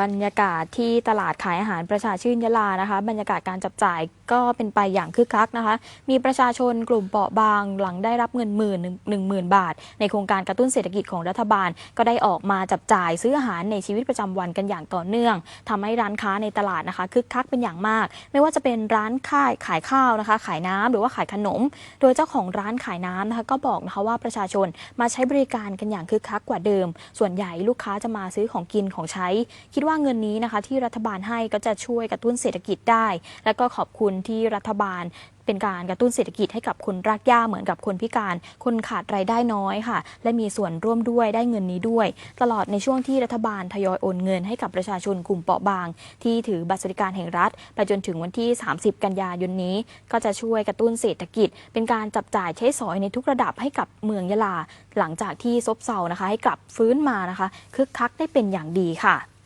บรรยากาศที่ตลาดขายอาหารประชาชื่นยะลานะคะ บรรยากาศการจับจ่ายก็เป็นไปอย่างคึกคักนะคะ มีประชาชนกลุ่มเปราะบางหลังได้รับเงินหมื่นหนึ่งหมื่นบาท ในโครงการกระตุ้นเศรษฐกิจของรัฐบาล ก็ได้ออกมาจับจ่ายซื้ออาหารในชีวิตประจำวันกันอย่างต่อเนื่องทำให้ร้านค้าในตลาดนะคะคึกคักเป็นอย่างมาก ไม่ว่าจะเป็นร้านขายขายข้าวนะคะ ขายน้ำหรือว่าขายขนม โดยเจ้าของร้านขายน้ำนะคะก็บอกนะคะว่าประชาชนมาใช้บริการกันอย่างคึกคักกว่าเดิม ส่วนใหญ่ลูกค้าจะมาซื้อของกินของใช้คิดว่าเงินนี้นะคะที่รัฐบาลให้ก็จะช่วยกระตุ้นเศรษฐกิจได้ และก็ขอบคุณที่รัฐบาลเป็นการกระตุ้นเศรษฐกิจให้กับคนรากหญ้าเหมือนกับคนพิการ คนขาดรายได้น้อยค่ะ และมีส่วนร่วมด้วยได้เงินนี้ด้วย ตลอดในช่วงที่รัฐบาลทยอยโอนเงินให้กับประชาชนกลุ่มเปราะบาง ที่ถือบัตรสวัสดิการแห่งรัฐไปจนถึงวันที่ 30 กันยายนนี้ ก็จะช่วยกระตุ้นเศรษฐกิจ เป็นการจับจ่ายใช้สอยในทุกระดับให้กับเมืองยะลา หลังจากที่ซบเซานะคะ ให้กลับฟื้นมานะคะคึกคักได้เป็นอย่างดีค่ะ